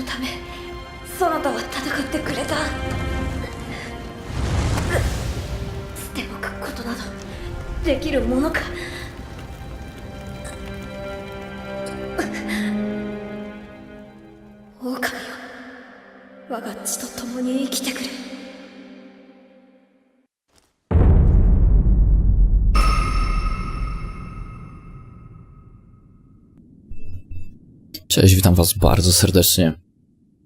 のためそなたは戦ってくれた。捨ておくことなどできるものか。狼よ我が血と共に生きてくれ。Cześć, witam was bardzo serdecznie.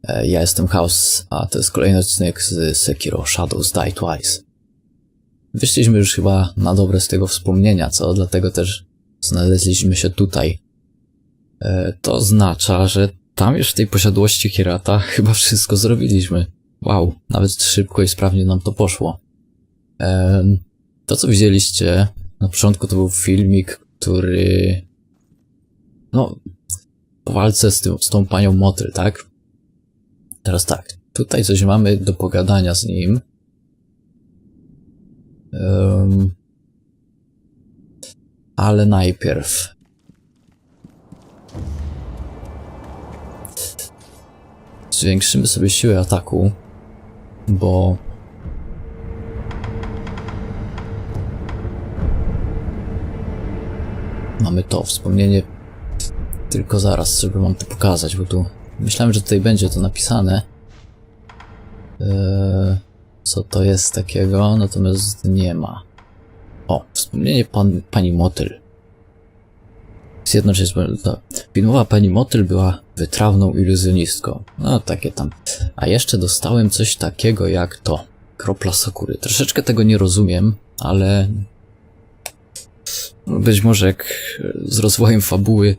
E, Ja jestem Chaos, a to jest kolejny odcinek z Sekiro Shadows Die Twice. Wyszliśmy już chyba na dobre z tego wspomnienia, co? Dlatego też znaleźliśmy się tutaj. E, To oznacza, że tam już w tej posiadłości Hirata chyba wszystko zrobiliśmy. Wow, nawet szybko i sprawnie nam to poszło. Em, To, co widzieliście na początku, to był filmik, który... No, po walce z, tym, z tą panią Motyl, tak? Teraz tak, tutaj coś mamy do pogadania z nim. Em, ale najpierw. Zwiększymy sobie siłę ataku, bo mamy to wspomnienie tylko zaraz, żeby wam to pokazać, bo tu myślałem, że tutaj będzie to napisane. Eee, co to jest takiego, natomiast nie ma. O, wspomnienie pan, pani Motyl. Zjednocześnie, to filmowa pani Motyl była wytrawną iluzjonistką. No, takie tam. A jeszcze dostałem coś takiego jak to. Kropla Sakury. Troszeczkę tego nie rozumiem, ale być może jak z rozwojem fabuły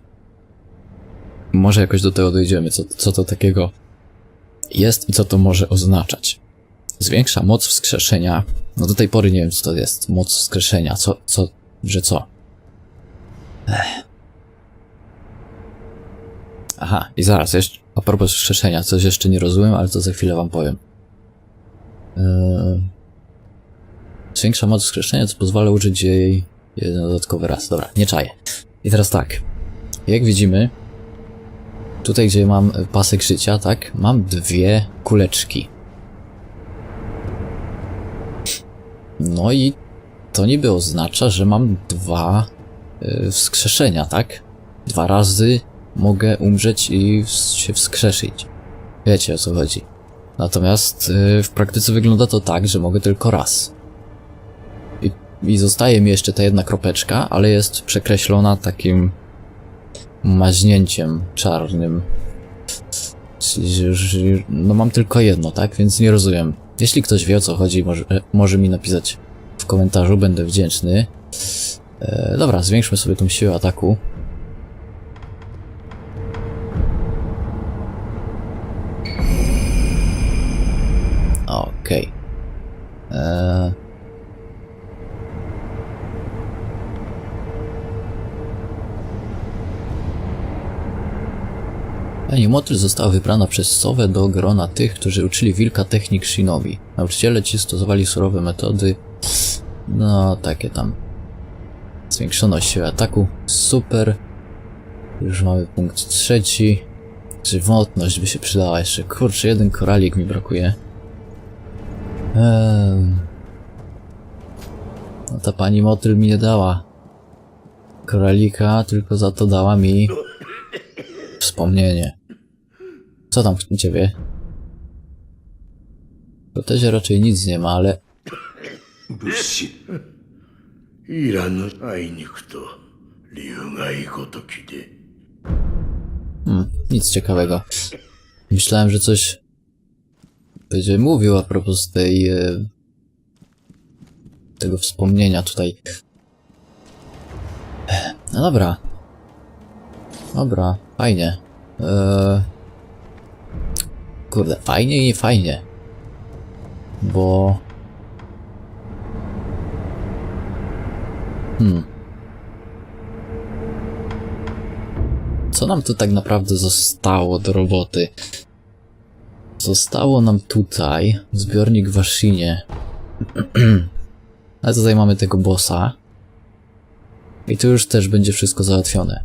może jakoś do tego dojdziemy, co, co to takiego jest i co to może oznaczać. Zwiększa moc wskrzeszenia. No do tej pory nie wiem, co to jest. Moc wskrzeszenia. Co, co, że co? Ech. Aha, i zaraz, jeszcze, a propos wskrzeszenia, coś jeszcze nie rozumiem, ale to za chwilę wam powiem. Eee, zwiększa moc wskrzeszenia, co pozwala użyć jej jeden dodatkowy raz. Dobra, nie czaję. I teraz tak. Jak widzimy, Tutaj, gdzie mam pasek życia, tak? Mam dwie kuleczki. No i to niby oznacza, że mam dwa y, wskrzeszenia, tak? Dwa razy mogę umrzeć i się wskrzeszyć. Wiecie o co chodzi. Natomiast y, w praktyce wygląda to tak, że mogę tylko raz. I, I zostaje mi jeszcze ta jedna kropeczka, ale jest przekreślona takim maźnięciem czarnym. Już, no mam tylko jedno, tak? Więc nie rozumiem. Jeśli ktoś wie o co chodzi, może, e, może mi napisać w komentarzu, będę wdzięczny. E, dobra, zwiększmy sobie tą siłę ataku. Okej. Eee, Pani Motyl została wybrana przez Sowę do grona tych, którzy uczyli wilka technik shinobi. Nauczyciele ci stosowali surowe metody. No, takie tam. Zwiększono siłę ataku. Super. Już mamy punkt trzeci. Żywotność by się przydała jeszcze. Kurczę, jeden koralik mi brakuje. Eee... No ta pani Motyl mi nie dała koralika, tylko za to dała mi wspomnienie. Co tam u ciebie? W hotezie raczej nic nie ma, ale 物資いらぬあいにくと理由がいいごときで hmm, nic ciekawego. Myślałem, że coś będzie mówił a propos tej e, tego wspomnienia tutaj. No dobra. Dobra, fajnie. Eee... Kurde, fajnie i nie fajnie. Bo... Hmm. Co nam tu tak naprawdę zostało do roboty? Zostało nam tutaj zbiornik w Washinie. Ale tutaj mamy tego bossa. I tu już też będzie wszystko załatwione.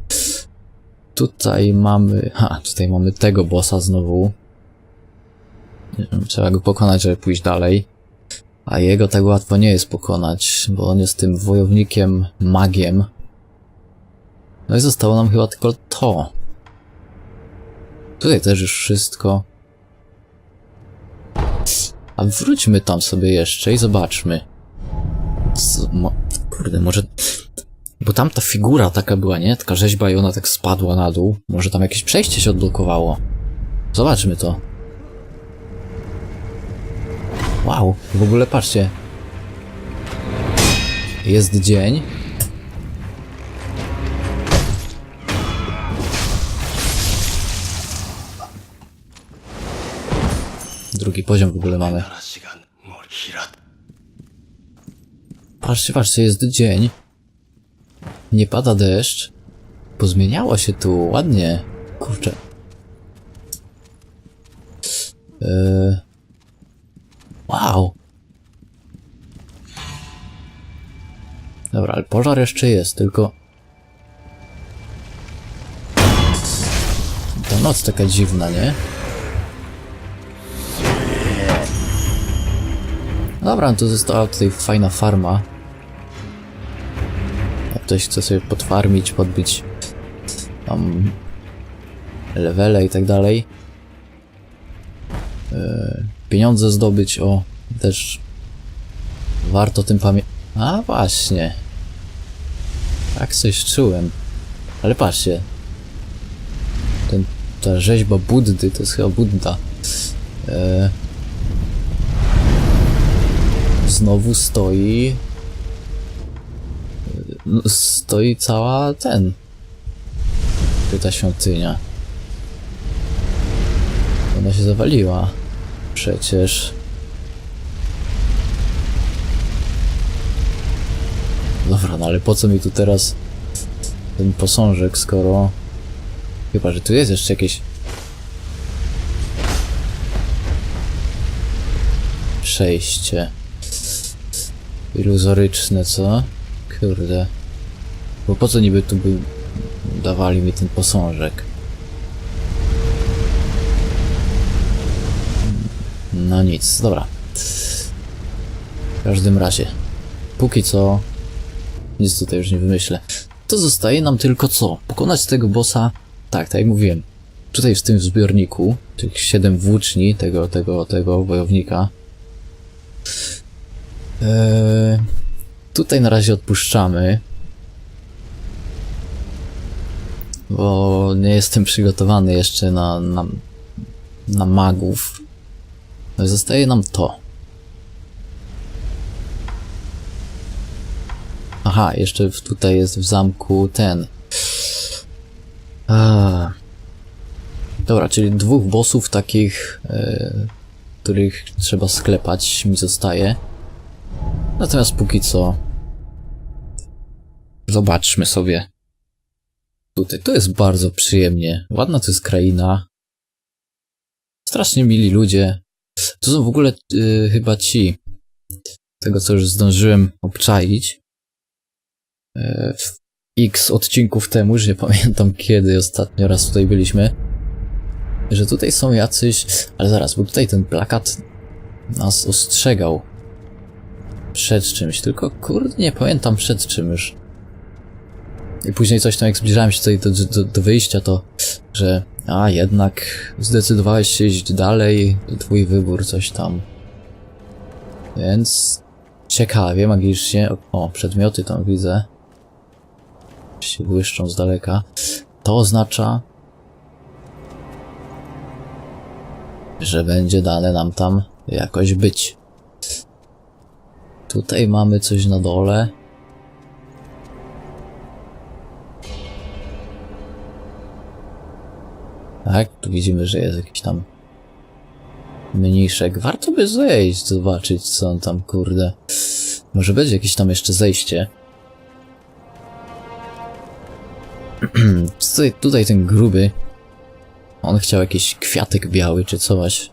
tutaj mamy... Ha, tutaj mamy tego bossa znowu. Trzeba go pokonać, żeby pójść dalej. A jego tak łatwo nie jest pokonać, bo on jest tym wojownikiem, magiem. No i zostało nam chyba tylko to. Tutaj też już wszystko. A wróćmy tam sobie jeszcze i zobaczmy. Co, mo, kurde, może... Bo tam ta figura taka była, nie? Taka rzeźba i ona tak spadła na dół. Może tam jakieś przejście się odblokowało. Zobaczmy to. Wow, w ogóle patrzcie. Jest dzień. Drugi poziom w ogóle mamy. Patrzcie, patrzcie, jest dzień. Nie pada deszcz. Pozmieniało się tu ładnie. Kurczę. Yy, Wow. Dobra, ale pożar jeszcze jest, tylko... Ta noc taka dziwna, nie? Dobra, no to została tutaj fajna farma. Jak ktoś chce sobie podfarmić, podbić tam levele i tak dalej. Yy, pieniądze zdobyć, o, też warto tym pamiętać. A właśnie. Tak coś czułem. Ale patrzcie. Ten, ta rzeźba Buddy, to jest chyba Budda. Yy, znowu stoi. No, stoi cała ten. Ta świątynia. Ona się zawaliła. Przecież. Dobra, no ale po co mi tu teraz ten posążek, skoro... Chyba, że tu jest jeszcze jakieś... Przejście. Iluzoryczne, co? Kurde. Bo po co niby tu by dawali mi ten posążek? No nic, dobra. W każdym razie. Póki co... Nic tutaj już nie wymyślę. To zostaje nam tylko co? Pokonać tego bossa... Tak, tak jak mówiłem. Tutaj w tym zbiorniku, tych siedem włóczni tego, tego, tego wojownika, Eee, tutaj na razie odpuszczamy. Bo nie jestem przygotowany jeszcze na, na, na magów. No i Zostaje nam to. Aha, jeszcze tutaj jest w zamku ten. A. Dobra, czyli dwóch bossów takich, e, których trzeba sklepać mi zostaje. Natomiast póki co. Zobaczmy sobie. Tutaj to jest bardzo przyjemnie. Ładna to jest kraina. Strasznie mili ludzie. To są w ogóle y, chyba ci. Tego co już zdążyłem obczaić. Y, w x odcinków temu, już nie pamiętam kiedy ostatnio raz tutaj byliśmy. Że tutaj są jacyś. Ale zaraz, bo tutaj ten plakat nas ostrzegał przed czymś, tylko kurde nie pamiętam przed czym już. I później coś tam, jak zbliżałem się tutaj do, do, do wyjścia, to że a jednak zdecydowałeś się iść dalej, to twój wybór, coś tam. Więc ciekawie, magicznie, o, przedmioty tam widzę. Się błyszczą z daleka. To oznacza, że będzie dane nam tam jakoś być. Tutaj mamy coś na dole. Tak, tu widzimy, że jest jakiś tam mniszek. Warto by zejść, zobaczyć co on tam, kurde. Może będzie jakieś tam jeszcze zejście. tutaj, tutaj ten gruby. On chciał jakiś kwiatek biały czy coś.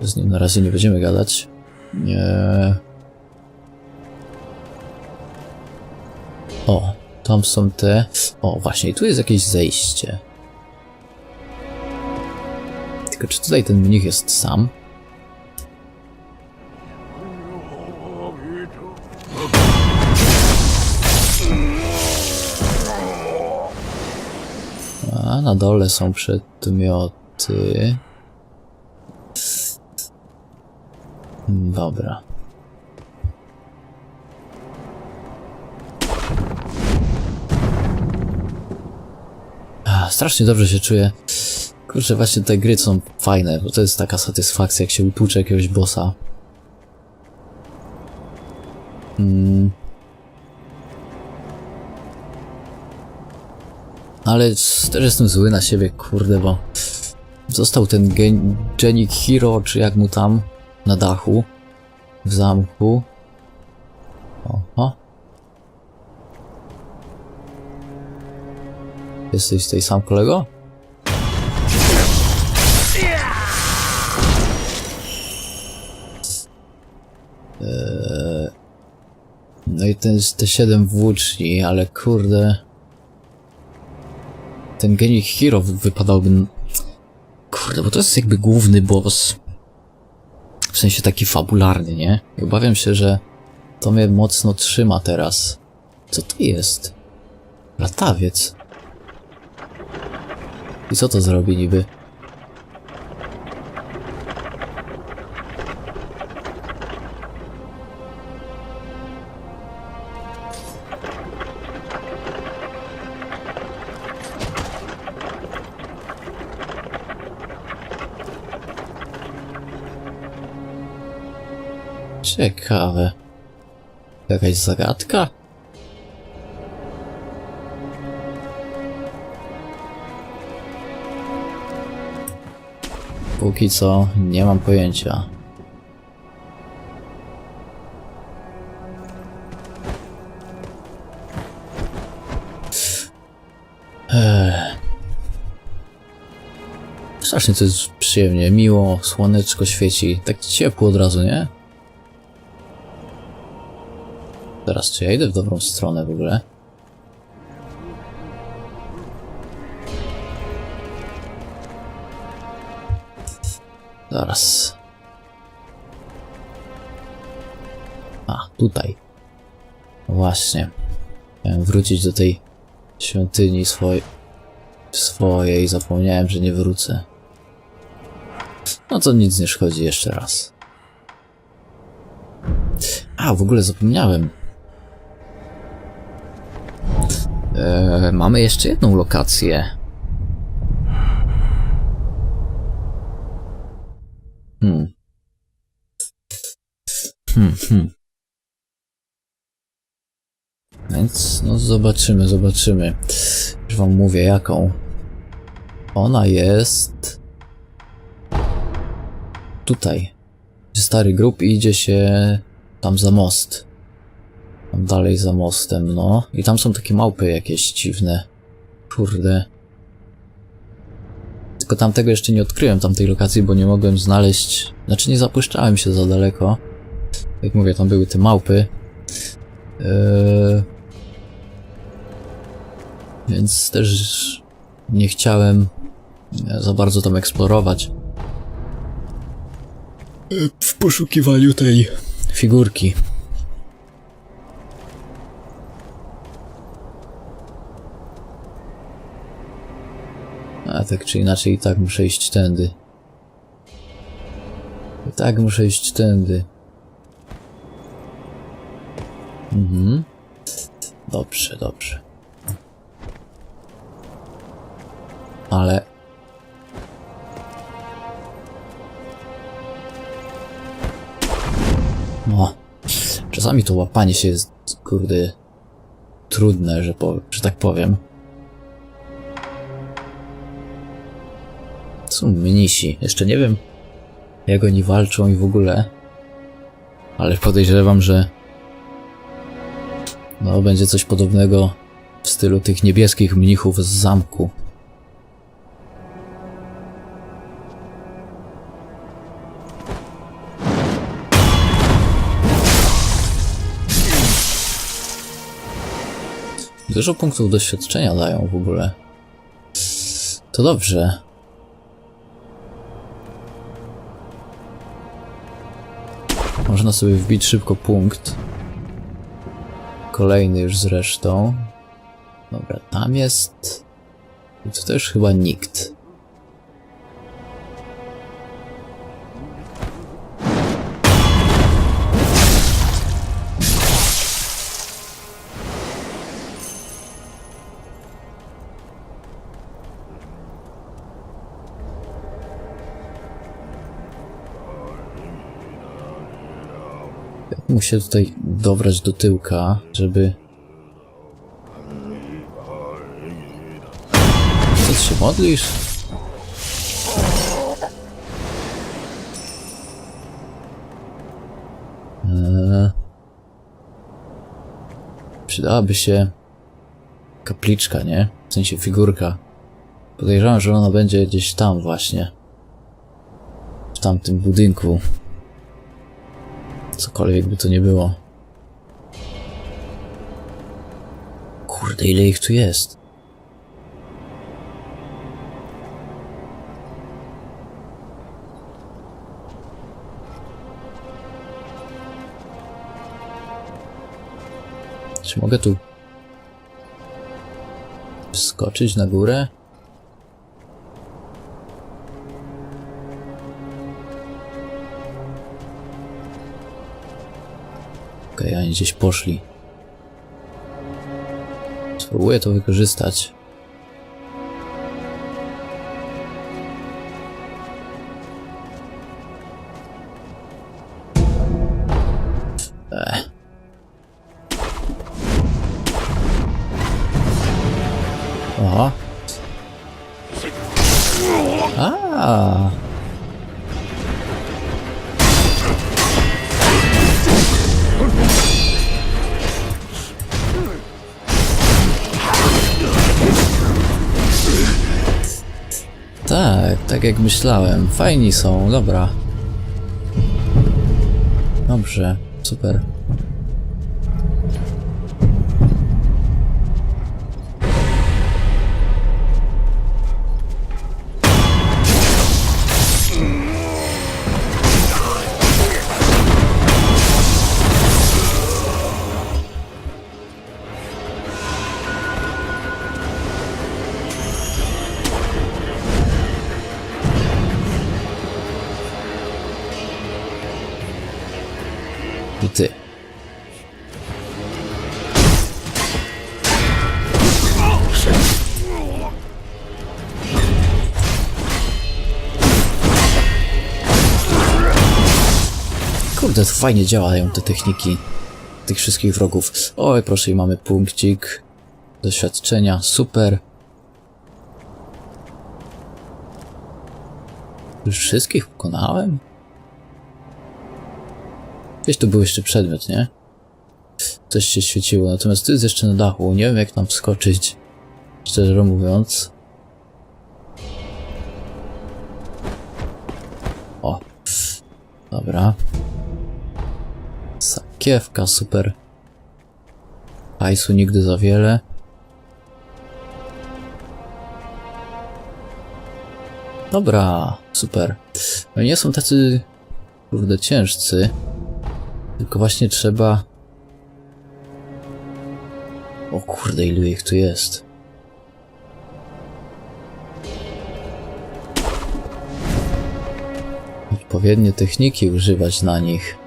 Z nim na razie nie będziemy gadać. Nie. O, Tam są te... O, właśnie, tu jest jakieś zejście. Tylko czy tutaj ten mnich jest sam? A na dole są przedmioty. Dobra. Strasznie dobrze się czuję. Kurczę, właśnie te gry są fajne, bo to jest taka satysfakcja, jak się utłucze jakiegoś bossa. Mm. Ale też jestem zły na siebie, kurde, bo został ten gen- Genic Hero, czy jak mu tam, na dachu, w zamku. Jesteś tej sam kolego? Eee, No i ten, te siedem włóczni, ale kurde... Ten Genic Hero wy- wypadałby... Kurde, bo to jest jakby główny boss. W sensie taki fabularny, nie? I obawiam się, że to mnie mocno trzyma teraz. Co to jest? Latawiec. I co to zrobi niby? Ciekawe. Jakaś zagadka? Póki co nie mam pojęcia. Ech. Strasznie to jest przyjemnie, miło, słoneczko świeci, tak ciepło od razu, nie? Teraz czy ja idę w dobrą stronę w ogóle? Zaraz. A, tutaj. Właśnie. Miałem wrócić do tej świątyni swojej. swojej. Zapomniałem, że nie wrócę. No to nic nie szkodzi jeszcze raz. A, w ogóle zapomniałem. Eee, mamy jeszcze jedną lokację. Hmm. Hmm, hmm. Więc, no zobaczymy, zobaczymy. Już wam mówię jaką. Ona jest... Tutaj. Stary grup i idzie się tam za most. Tam dalej za mostem, no. I tam są takie małpy jakieś dziwne. Kurde. Tylko tamtego jeszcze nie odkryłem, tamtej lokacji, bo nie mogłem znaleźć... Znaczy nie zapuszczałem się za daleko. Jak mówię, tam były te małpy. Eee... Więc też nie chciałem za bardzo tam eksplorować. W poszukiwaniu tej figurki. A tak czy inaczej i tak muszę iść tędy. I tak muszę iść tędy. Mhm. Dobrze, dobrze. Ale... No. Czasami to łapanie się jest, kurde, trudne, że, po, że tak powiem. Są mnisi. Jeszcze nie wiem, jak oni walczą i w ogóle. Ale podejrzewam, że no, będzie coś podobnego w stylu tych niebieskich mnichów z zamku. Dużo punktów doświadczenia dają w ogóle. To dobrze. Można sobie wbić szybko punkt. Kolejny już zresztą. Dobra, tam jest. I to też chyba nikt. Muszę tutaj dobrać do tyłka, żeby... Co ty się modlisz? Eee. Przydałaby się kapliczka, nie? W sensie figurka. Podejrzewam, że ona będzie gdzieś tam właśnie. W tamtym budynku. Cokolwiek by to nie było. Kurde, ile ich tu jest? Czy mogę tu skoczyć na górę? Okej, oni gdzieś poszli. Spróbuję to wykorzystać. Myślałem. Fajni są, dobra. Dobrze, super. Kurde, fajnie działają te techniki tych wszystkich wrogów. Oj, proszę, i mamy punkcik doświadczenia, super. Już wszystkich pokonałem? Gdzieś tu był jeszcze przedmiot, nie? Coś się świeciło, natomiast tu jest jeszcze na dachu. Nie wiem jak tam wskoczyć. Szczerze mówiąc. O. Dobra. Sakiewka, super. Hajsu nigdy za wiele. Dobra, super. No nie są tacy, kurde, ciężcy. Tylko właśnie trzeba... O kurde, ilu ich tu jest. Odpowiednie techniki używać na nich.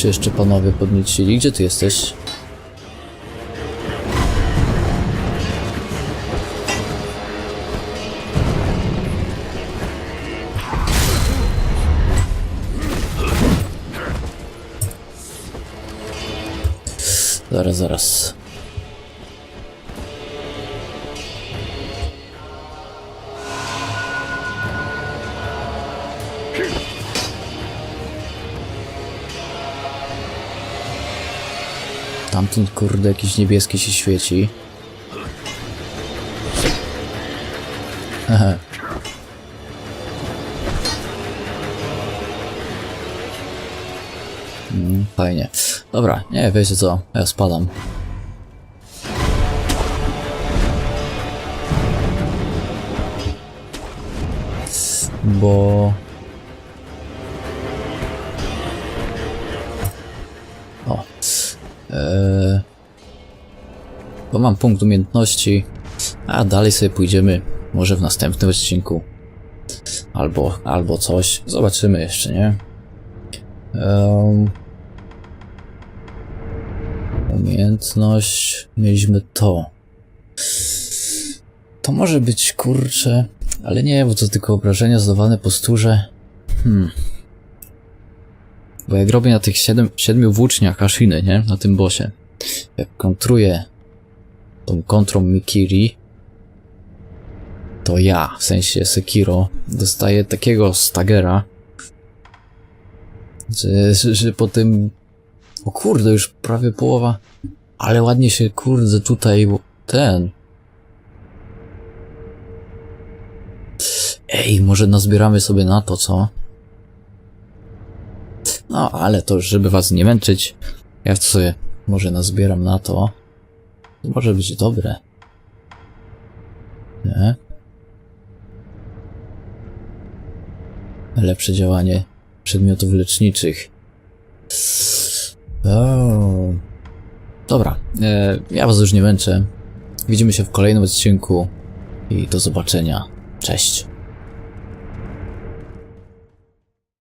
Się jeszcze panowie podniecili. Gdzie ty jesteś? Zaraz, zaraz. Tamten kurde jakiś niebieski się świeci. Hehe. Mm, Fajnie. Dobra, nie, wiecie co, ja spadam. Bo... O. Eee... Bo mam punkt umiejętności, a dalej sobie pójdziemy może w następnym odcinku. Albo, albo coś. Zobaczymy jeszcze, nie? Ehm... Umiejętność. Mieliśmy to. To może być kurcze, ale nie, bo to tylko obrażenia zadawane posturze. Hmm. Bo jak robię na tych siedem, siedmiu włóczniach Ashiny, nie? Na tym bosie. Jak kontruję tą kontrą Mikiri, to ja, w sensie Sekiro, dostaję takiego stagera, że, że, że po tym o kurde, już prawie połowa. Ale ładnie się, kurde, tutaj ten. Ej, może nazbieramy sobie na to, co? No, ale to, żeby was nie męczyć, ja sobie może nazbieram na to. To może być dobre. Nie? Lepsze działanie przedmiotów leczniczych. O. Dobra, e, ja was już nie męczę. Widzimy się w kolejnym odcinku i do zobaczenia. Cześć.